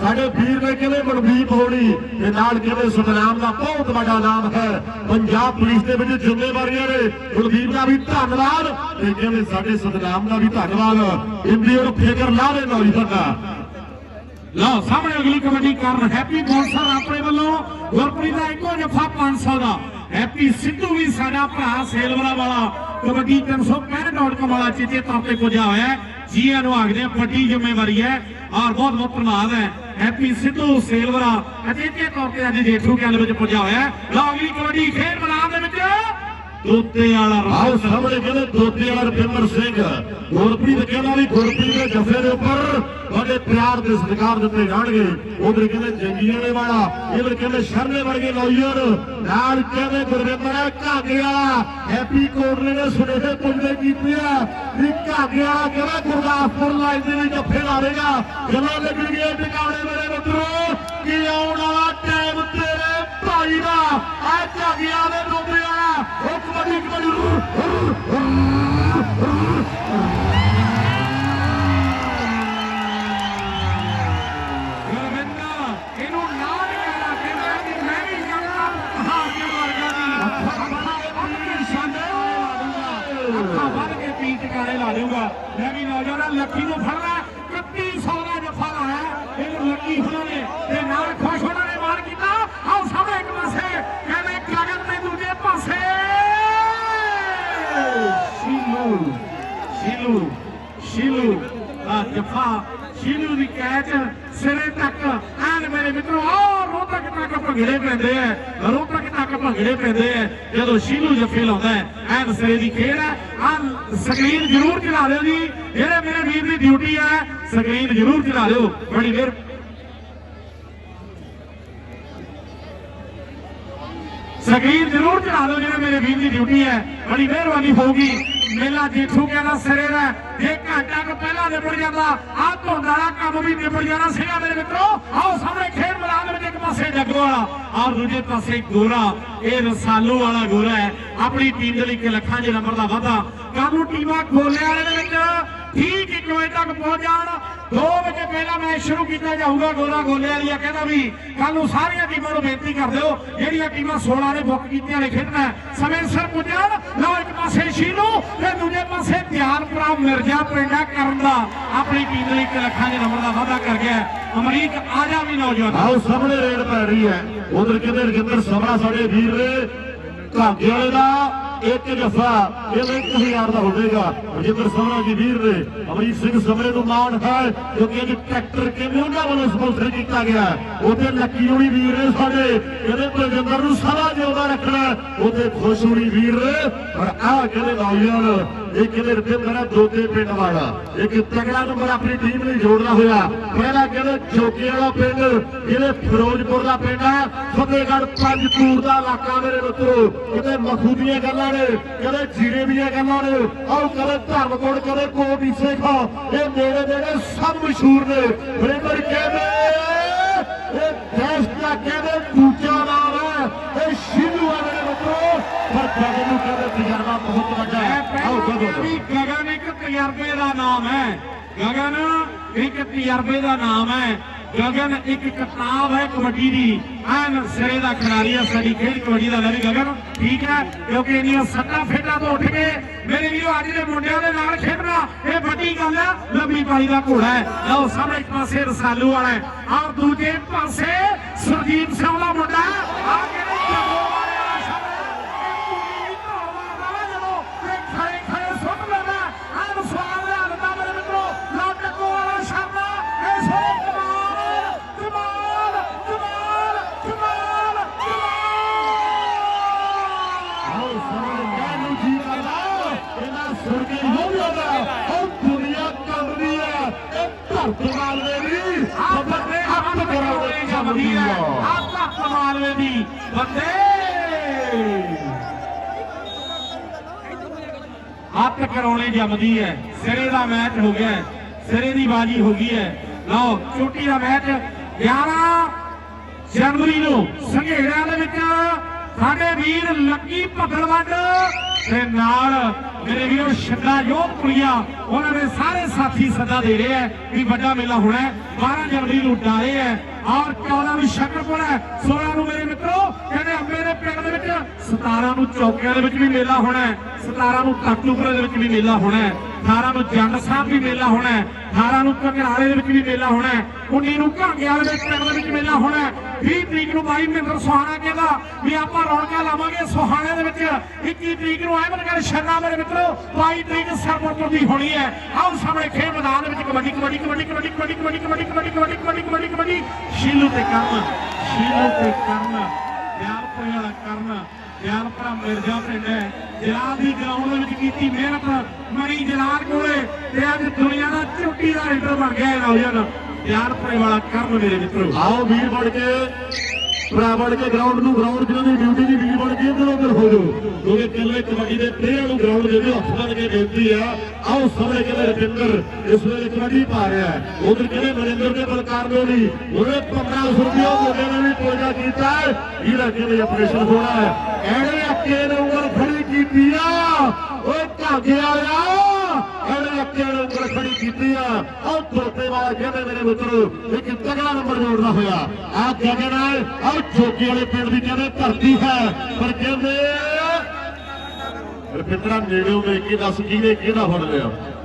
ਸਾਡੇ ਵੀਰ ਨੇ ਕਿਵੇਂ ਮਨਦੀਪ ਹੋਣੀ ਤੇ ਨਾਲ ਕਹਿੰਦੇ ਸਤਨਾਮ ਦਾ ਬਹੁਤ ਵੱਡਾ ਨਾਮ ਹੈ? ਪੰਜਾਬ ਪੁਲਿਸ ਦੇ ਵਿੱਚ ਜ਼ਿੰਮੇਵਾਰੀਆਂ ਨੇ। ਮਨਦੀਪ ਦਾ ਵੀ ਧੰਨਵਾਦ ਤੇ ਕਹਿੰਦੇ ਸਾਡੇ ਸਤਨਾਮ ਦਾ ਵੀ ਧੰਨਵਾਦ। ਇੰਡੀਆ ਨੂੰ ਫਿਕਰ ਲਾ ਦੇ ਨੌਜਵਾਨ ਦਾ। ਲਓ, ਸਾਹਮਣੇ ਅਗਲੀ ਕਬੱਡੀ ਕਰਨ, ਹੈਪੀ ਬੌਂਸਰ ਆਪਣੇ ਵੱਲੋਂ। ਗੁਰਪ੍ਰੀਤ ਦਾ ਇੱਕੋ ਜਫਾ 500 ਦਾ। ਹੈਪੀ ਸਿੱਧੂ ਵੀ ਸਾਡਾ ਭਰਾ ਸੇਲਵਰਾ ਵਾਲਾ ਕਬੱਡੀ 365.com ਵਾਲਾ ਚੀਤੇ ਤੌਰ ਤੇ ਪੁੱਜਾ ਹੋਇਆ ਹੈ। ਜੀਆਂ ਨੂੰ ਆਖਦੇ ਆ, ਵੱਡੀ ਜ਼ਿੰਮੇਵਾਰੀ ਹੈ ਔਰ ਬਹੁਤ ਬਹੁਤ ਧੰਨਵਾਦ ਹੈ। ਹੈਪੀ ਸਿੱਧੂ ਸੇਲਵਰਾ ਅਜੀਤੇ ਤੌਰ ਤੇ ਅੱਜ ਜੇਠੂ ਕੈਲ ਵਿੱਚ ਪੁੱਜਾ ਹੋਇਆ ਲਓ ਅਗਲੀ ਕਬੱਡੀ ਖੇਡ ਮੈਦਾਨ ਦੇ ਵਿੱਚ। ਦੋਤੇ ਵਾਲਾ ਰਸਮ ਸਾਹਮਣੇ ਕਹਿੰਦੇ ਦੋਤੇ ਵਾਲਾ ਰਵਿੰਦਰ ਸਿੰਘ। ਗੁਰਪ੍ਰੀਤ ਕਹਿੰਦਾ ਵੀ ਗੁਰਪ੍ਰੀਤ ਦੇ ਜਫੇ ਦੇ ਉੱਪਰ ਤੁਹਾਡੇ ਪਿਆਰ ਦੇ ਸਤਿਕਾਰ ਦਿੱਤੇ ਜਾਣਗੇ। ਉਧਰ ਕਹਿੰਦੇ ਜੰਗੀਆਂ ਵਾਲਾ ਇਧਰ ਕਹਿੰਦੇ ਸ਼ਰਨੇ ਵਰਗੇ ਨੌਜਵਾਨ ਨਾਲ ਕਹਿੰਦੇ ਗੁਰਵਿੰਦਰ ਘਾਗੇ ਵਾਲਾ। ਹੈਪੀ ਕੋਟਲੇ ਨੇ ਸੁਨੇਹੇ ਪੁੰਜੇ ਕੀਤੇ ਆ ਵੀ ਘਾਗੇ ਵਾਲਾ ਕਹਿੰਦਾ ਗੁਰਦਾਸਪੁਰ ਲਾਈਨ ਦੇ ਵਿੱਚ ਜੱਫੇ ਲਾਵੇਗਾ ਜਦੋਂ ਲੱਗਣਗੇ ਟਿਕਾਣੇ ਮੇਰੇ ਮਿੱਤਰੋ ਕਿ ਆਉਣ ਵਾਲਾ ਟਾਈਮ ਤੇਰੇ ਭਾਈ ਦਾ ਆ ਝਾਗਿਆ ਦੇ ਰੋਬੇ ਵਾਲਾ ਉਹ ਕਬੱਡੀ ਕਬੱਡੀ ਗੁਰਵਿੰਦਰ ਇਹਨੂੰ ਨਾ ਨਹੀਂ ਕਹਿਣਾ ਕਹਿੰਦਾ ਕਿ ਮੈਂ ਵੀ ਕਰਦਾ ਹਾਜ਼ਰ ਵਰਗਾ ਦੀ ਅੱਖਾਂ ਵੱਧ ਕੇ ਪੀ ਟਿਕਾਣੇ ਲਾ ਲਊਗਾ ਮੈਂ ਵੀ ਨੌਜਵਾਨ ਲੱਖੀ ਨੂੰ ਫੜਨਾ। 3100 ਦਾ ਜਫਾ ਲਾਇਆ। ਇਹਨੂੰ ਲੱਕੀ ਹੋਣਾ ਨੇ ਤੇ ਨਾਲ ਖੁਸ਼ ਹੋਣਾ ਨੇ ਮਾਰ ਕੀਤਾ ਆਓ ਸਾਹਮਣੇ ਇੱਕ ਪਾਸੇ ਕਹਿੰਦੇ ਗਗਨ ਤੇ ਦੂਜੇ ਪਾਸੇ ਸ਼ੀਲੂ ਸ਼ੀਲੂ ਸ਼ੀਲੂ ਆ ਜਫਾ, ਸ਼ੀਲੂ ਦੀ ਕੈਚ ਸਿਰੇ ਤੱਕ। ਐਨ ਮੇਰੇ ਮਿੱਤਰੋ, ਆ ਰੋਤਕ ਤੱਕ ਭੰਗੜੇ ਪੈਂਦੇ ਐ, ਰੋਤਕ ਤੱਕ ਭੰਗੜੇ ਪੈਂਦੇ ਐ, ਜਦੋਂ ਸ਼ੀਲੂ ਜਫੇ ਲਾਉਂਦਾ ਐਨ ਸਿਰੇ ਦੀ ਖੇਡ ਹੈ ਆ ਸਕਰੀਨ ਜ਼ਰੂਰ ਚਲਾ ਦਿਓ ਜੀ। ਜਿਹੜੇ ਮੇਰੇ ਵੀਰ ਦੀ ਡਿਊਟੀ ਹੈ ਸਕਰੀਨ ਜ਼ਰੂਰ ਚਲਾ ਦਿਓ। ਬੜੀ ਦੇਰ ਸਕਰੀਨ ਜ਼ਰੂਰ ਚੜਾ ਦਿਓ, ਜਿਹੜਾ ਮੇਰੇ ਵੀਰ ਦੀ ਡਿਊਟੀ ਹੈ ਬੜੀ ਮਿਹਰਬਾਨੀ ਹੋਊਗੀ। ਮੇਲਾ ਜੇਠੂ ਕਹਿੰਦਾ ਸਿਰੇ ਦਾ ਜੇ ਘੰਟਾ ਕੁ ਪਹਿਲਾਂ ਨਿਬੜ ਜਾਂਦਾ ਆਹ ਧੁੰਦ ਵਾਲਾ ਕੰਮ ਵੀ ਨਿਬੜ ਜਾਣਾ ਸੀਗਾ ਮੇਰੇ ਮਿੱਤਰੋ ਆਓ ਸਾਹਮਣੇ ਖੇਡ ਮੈਦਾਨ ਦੇ ਵਿੱਚ ਇੱਕ ਪਾਸੇ ਜੱਗੋ ਵਾਲਾ ਔਰ ਦੂਜੇ ਪਾਸੇ ਗੋਰਾ ਇਹ ਰਸਾਲੂ ਵਾਲਾ ਗੋਰਾ ਹੈ ਆਪਣੀ ਟੀਮ ਦੇ ਲਈ ਇੱਕ ਲੱਖਾਂ ਦੇ ਨੰਬਰ ਦਾ ਵਾਧਾ ਕਾਨੂੰ ਟੀਮਾਂ ਗੋਲੇ ਵਾਲੇ ਦੇ ਵਿੱਚ ਠੀਕ 1 ਵਜੇ ਤੱਕ ਪਹੁੰਚ ਜਾਣ 2 ਵਜੇ ਪਹਿਲਾਂ ਮੈਚ ਸ਼ੁਰੂ ਕੀਤਾ ਜਾਊਗਾ ਗੋਲਾ ਗੋਲੇ ਵਾਲੀਆ ਕਹਿੰਦਾ ਵੀ ਕੱਲ ਨੂੰ ਸਾਰੀਆਂ ਟੀਮਾਂ ਨੂੰ ਬੇਨਤੀ ਕਰ ਦਿਓ ਜਿਹੜੀਆਂ ਟੀਮਾਂ 16 ਨੇ ਬੁੱਕ ਕੀਤੀਆਂ ਨੇ ਖੇਡਣਾ ਹੈ, ਸਮੇਂ ਸਿਰ ਪੁੱਜਣ ਲਓ ਇੱਕ ਪਾਸੇ ਸ਼ੀਨੂ ਤੇ ਦੂਜੇ ਪਾਸੇ ਧਿਆਨਪੁਰਾ ਮਿਰਜ਼ਾ ਪਿੰਡਾ ਕਰਨ ਦਾ। ਆਪਣੀ ਟੀਮ ਲਈ ਇੱਕ ਲੱਖਾਂ ਦੇ ਨੰਬਰ ਦਾ ਵਾਅਦਾ ਕਰ ਗਿਆ ਅਮਰੀਕ ਆ ਜਾ ਵੀ ਨੌਜਵਾਨ। ਆਓ, ਸਾਹਮਣੇ ਰੇਡ ਪੈ ਰਹੀ ਹੈ। ਉਧਰ ਕਿਧਰ ਕਿਧਰ ਸਮਰਾ ਸਾਡੇ ਵੀਰ ਨੇ। ਘਾਗੇ ਵਾਲੇ ਦਾ ਇੱਕ ਜਫਾ ਇਹ 1000 ਦਾ ਹੋਵੇਗਾ। ਰਜਿੰਦਰ ਸਮਰਾ ਜੀ ਵੀਰ ਨੇ ਅਮਰੀਕ ਸਿੰਘ ਸਮਰੇ ਨੂੰ ਮਾਣ ਹੈ ਕਿਉਂਕਿ ਇਹ ਟਰੈਕਟਰ ਕਿਵੇਂ ਉਹਨਾਂ ਵੱਲੋਂ ਸਪਾਂਸਰ ਕੀਤਾ ਗਿਆ ਉਹਦੇ ਲੱਕੀ ਹੋਣੀ ਵੀਰ ਨੇ ਸਾਡੇ, ਕਹਿੰਦੇ ਰਜਿੰਦਰ ਨੂੰ ਸਦਾ ਜਿਉਂਦਾ ਰੱਖਣਾ। ਉਹਦੇ ਖੁਸ਼ ਹੋਣੀ ਵੀਰ ਪਰ ਆਹ ਕਹਿੰਦੇ ਨੌਜਵਾਨ ਇਹ ਕਹਿੰਦੇ ਰਜਿੰਦਰ ਹੈ ਦੋਤੇ ਪਿੰਡ ਵਾਲਾ, ਇੱਕ ਤਗੜਾ ਨੰਬਰ ਆਪਣੀ ਟੀਮ ਲਈ ਜੋੜਦਾ ਹੋਇਆ। ਪਹਿਲਾ ਕਹਿੰਦੇ ਚੌਕੀ ਵਾਲਾ ਪਿੰਡ ਜਿਹੜੇ ਫਿਰੋਜ਼ਪੁਰ ਦਾ ਪਿੰਡ ਹੈ ਫਤਿਹਗੜ੍ਹ ਪੰਜ ਤੂਰ ਦਾ ਇਲਾਕਾ ਮੇਰੇ ਮਿੱਤਰੋ, ਕਿਤੇ ਮਖੂ ਦੀਆਂ ਗੱਲਾਂ ਨੇ ਕਦੇ ਜੀਰੇ ਦੀਆਂ ਗੱਲਾਂ ਨੇ। ਆਓ ਕਦੇ ਧਰਮਕੋਟ, ਕਦੇ ਕੋਟੀ ਸੇਖਾ ਇਹ ਨੇੜੇ ਨੇੜੇ ਸਭ ਮਸ਼ਹੂਰ ਨੇ। ਵਰਿੰਦਰ ਕਹਿੰਦੇ ਇਹ ਦੇਸ਼ ਦਾ ਕਹਿੰਦੇ ਦੂਜਾ ਨਾਮ ਹੈ ਇਹ ਸ਼ਿਲੂ ਹੈ ਮੇਰੇ ਮਿੱਤਰੋ। ਪਰ ਗਗਨ ਨੂੰ ਕਹਿੰਦੇ ਤਜਰਬਾ ਬਹੁਤ ਵੱਡਾ ਗਗਨ ਵੀ ਗਗਨ ਇੱਕ ਤਜਰਬੇ ਦਾ ਨਾਮ ਹੈ ਗਗਨ ਇੱਕ ਤਜਰਬੇ ਦਾ ਨਾਮ ਹੈ ਗਗਨ ਇੱਕ ਕਿਤਾਬ ਹੈ ਕਬੱਡੀ ਦੀ। ਐਨ ਸਿਰੇ ਦਾ ਖਿਡਾਰੀ ਹੈ ਸਾਡੀ ਖੇਡ ਕਬੱਡੀ ਦਾ ਲੈ ਗਗਨ ਠੀਕ ਹੈ, ਕਿਉਂਕਿ ਇਹਨੀਆਂ ਸੱਟਾਂ ਫੇਟਾਂ ਤੋਂ ਉੱਠ ਕੇ ਮੇਰੇ ਵੀਰੋ ਅੱਜ ਦੇ ਮੁੰਡਿਆਂ ਦੇ ਨਾਲ ਖੇਡਣਾ, ਇਹ ਵੱਡੀ ਗੱਲ ਹੈ ਲੰਬੀ ਪਾਲੀ ਦਾ ਘੋੜਾ ਹੈ। ਲਓ ਸਾਹਮਣੇ ਇੱਕ ਪਾਸੇ ਰਸਾਲੂ ਵਾਲਾ ਹੈ ਔਰ ਦੂਜੇ ਪਾਸੇ ਸੁਰਜੀਤ ਸਿੰਘ ਦਾ ਮੁੰਡਾ ਆ ਕਿਹੜੇ ਜਗੋ ਵਾਲੇ ਆ ਸਾਹਮਣੇ ਇਹ ਪੂਰੀ ਧੌਣ ਮਾਰਦਾ ਵਾ ਜਦੋਂ ਤੇ ਖੜੇ ਖੜੇ ਸੁੱਟ ਲੈਣਾ ਆਹ ਸਵਾਲ ਲਿਆਂਦਾ ਮੇਰੇ ਮਿੱਤਰੋ ਲੱਟ ਕੋਲ ਸ਼ਰਮਾ ਇਹ ਸੋ ਕਮਾਲ ਕਮਾਲ ਕਮਾਲ ਕਮਾਲ ਕਮਾਲ ਆਓ ਸਰਦਾਰ ਨੂੰ ਜੀ ਕਰਦਾ ਇਹਨਾਂ ਸੁਣ ਕੇ ਹੋ ਜਾਂਦਾ ਉਹ ਦੁਨੀਆ ਕੰਬਦੀ ਹੈ ਇਹ ਧਰਤੀ ਮਾਲਵੇ ਦੀ ਆ ਬੰਦੇ ਹੱਥ ਕਰਾਉਣੇ ਹੈ? ਆ ਧੱਕ ਦੀ ਬੰਦੇ ਹੱਥ ਕਰਾਉਣੇ ਜੰਮਦੀ ਹੈ। ਸਿਰੇ ਦਾ ਮੈਚ ਹੋ ਗਿਆ ਸਿਰੇ ਦੀ ਬਾਜੀ ਹੋ ਗਈ ਹੈ। ਲਓ ਛੋਟੀ ਦਾ ਮੈਚ। 11 ਜਨਵਰੀ ਨੂੰ ਸੰਘੇੜਿਆਂ ਦੇ ਵਿੱਚ ਸਾਡੇ ਵੀਰ ਲੱਕੀ ਭੱਗਲਵੰਡ ਤੇ ਨਾਲ ਮੇਰੇ ਵੀਰੋ ਛੱਡਾ ਯੋਧ ਕੁੜੀਆਂ, ਉਹਨਾਂ ਦੇ ਸਾਰੇ ਸਾਥੀ ਸੱਦਾ ਦੇ ਰਹੇ ਹੈ ਵੀ ਵੱਡਾ ਮੇਲਾ ਹੋਣਾ ਹੈ। 12 ਜਨਵਰੀ ਨੂੰ ਡਾਰੇ ਹੈ ਔਰ 14 ਨੂੰ ਸ਼ਕਰਪੁਰ ਹੈ। 16 ਨੂੰ ਮੇਰੇ ਮਿੱਤਰੋ, ਕਹਿੰਦੇ ਅੰਬੇ ਦੇ ਪਿੰਡ ਦੇ ਵਿੱਚ 17 ਨੂੰ ਚੌਕਿਆਂ ਦੇ ਵਿੱਚ ਵੀ ਮੇਲਾ ਹੋਣਾ ਹੈ। 17 ਨੂੰ ਕਾਟੂਪੁਰੇ ਦੇ ਵਿੱਚ ਵੀ ਮੇਲਾ ਹੋਣਾ 18 ਨੂੰ ਜੰਡ ਸਾਹਿਬ ਵੀ ਮੇਲਾ ਹੋਣਾ ਹੈ 18 ਨੂੰ ਘਗਰਾਲੇ ਦੇ ਵਿੱਚ ਵੀ ਮੇਲਾ ਹੋਣਾ ਹੈ 19 ਨੂੰ ਘਾਂਗਿਆਲ ਦੇ ਪਿੰਡ ਦੇ ਵਿੱਚ ਮੇਲਾ ਹੋਣਾ ਹੈ 20 ਤਰੀਕ ਨੂੰ ਬਾਈ ਮਹਿੰਦਰ ਸੁਹਾਣਾ ਕਹਿੰਦਾ ਵੀ ਆਪਾਂ ਰੌਣਕਾਂ ਲਾਵਾਂਗੇ ਸੁਹਾਣੇ ਦੇ ਵਿੱਚ 21 ਤਰੀਕ ਨੂੰ ਅਹਿਮਦ ਕਰ ਮੇਰੇ ਮਿੱਤਰੋ 22 ਤਰੀਕ ਸਰਪੁਰ ਦੀ ਹੋਣੀ ਹੈ ਆਓ ਸਾਹਮਣੇ ਖੇਡ ਮੈਦਾਨ ਦੇ ਵਿੱਚ ਕਬੱਡੀ ਕਬੱਡੀ ਕਬੱਡੀ ਕਬੱਡੀ ਕਬੱਡੀ ਕਬੱਡੀ ਕਬੱਡੀ ਕਬੱਡੀ ਕਬੱਡੀ ਕਬੱਡੀ ਕਬੱਡੀ ਕਬੱਡੀ ਸ਼ੀਲੂ ਤੇ ਕਰਨ ਸ਼ੀਲੂ ਤੇ ਕਰਨ ਦਿਆਲਪੁਰ ਵਾਲਾ ਕਰਨ ਦਿਆਲਪੁਰਾ ਮਿਰਜ਼ਾ ਪਿੰਡ ਹੈ। ਜਲਾਲ ਦੀ ਗਰਾਊਂਡ ਵਿੱਚ ਕੀਤੀ ਮਿਹਨਤ। ਮਣੀ ਜਲਾਲ ਕੋਲੇ ਤੇ ਅੱਜ ਦੁਨੀਆ ਦਾ ਝੋਟੀ ਦਾ ਲੀਡਰ ਬਣ ਗਿਆ ਇਹ ਨੌਜਵਾਨ। ਭਰੇ ਵਾਲਾ ਕਰਨ ਮੇਰੇ ਮਿੱਤਰੋ। ਆਓ ਵੀਰ ਬਣ ਕੇ, ਭਰਾ ਬਣ ਕੇ ਗਰਾਊਂਡ ਨੂੰ ਗਰਾਊਂਡ ਜਿਹਨਾਂ ਦੀ ਡਿਊਟੀ ਦੀ ਵੀਰ ਬਣ ਕੇ ਇੱਧਰ ਉੱਧਰ ਹੋ ਜਾਓ। ਕਿਉਂਕਿ ਇਕੱਲੇ ਕਬੱਡੀ ਦੇ ਪਲੇਅਰ ਨੂੰ ਹੱਥ ਬੰਨ ਕੇ ਬੇਨਤੀ ਆ, ਆਓ ਸਾਹਮਣੇ ਕਹਿੰਦੇ ਰਵਿੰਦਰ ਇਸ ਵੇਲੇ ਕਬੱਡੀ ਪਾ ਰਿਹਾ ਹੈ। ਉਧਰ ਕਹਿੰਦੇ ਮਨਿੰਦਰ ਦੇ ਬਲਕਾਰ ਨੂੰ ਉਹਨੇ 1500 ਰੁਪਏ ਮੁੰਡੇ ਨੇ ਵੀ ਪੂਜਾ ਕੀਤਾ ਇਹਦਾ ਕਹਿੰਦੇ ਆਪਰੇਸ਼ਨ ਹੋਣਾ ਹੈ। ਐੜੇ ਅੱਕੇ ਨੇ ਉਂਗਲ ਖੜੀ ਕੀਤੀ ਆ। ਓਏ ਧਾਗੇ ਵਾਲਿਆ, ਇਹਨੇ ਅੱਕੇ ਨੇ ਉਂਗਲ ਖੜੀ ਕੀਤੀ ਆ। ਆਹ ਤੋਤੇ ਵਾਲਾ ਕਹਿੰਦੇ ਮੇਰੇ ਮਿੱਤਰ, ਇੱਕ ਤਗੜਾ ਨੰਬਰ ਜੋੜਦਾ ਹੋਇਆ। ਆ ਗਗਨ ਆ ਚੋਕੀ ਵਾਲੇ ਪਿੰਡ ਦੀ ਕਹਿੰਦੇ ਧਰਤੀ ਹੈ। ਪਰ ਕਹਿੰਦੇ ਰਪਿੰਦਰਾ ਨੇੜਿਓਂ ਵੇਖ ਕੇ ਦੱਸ ਕਿਹਨੇ ਕਿਹੜਾ ਫੜ ਲਿਆ?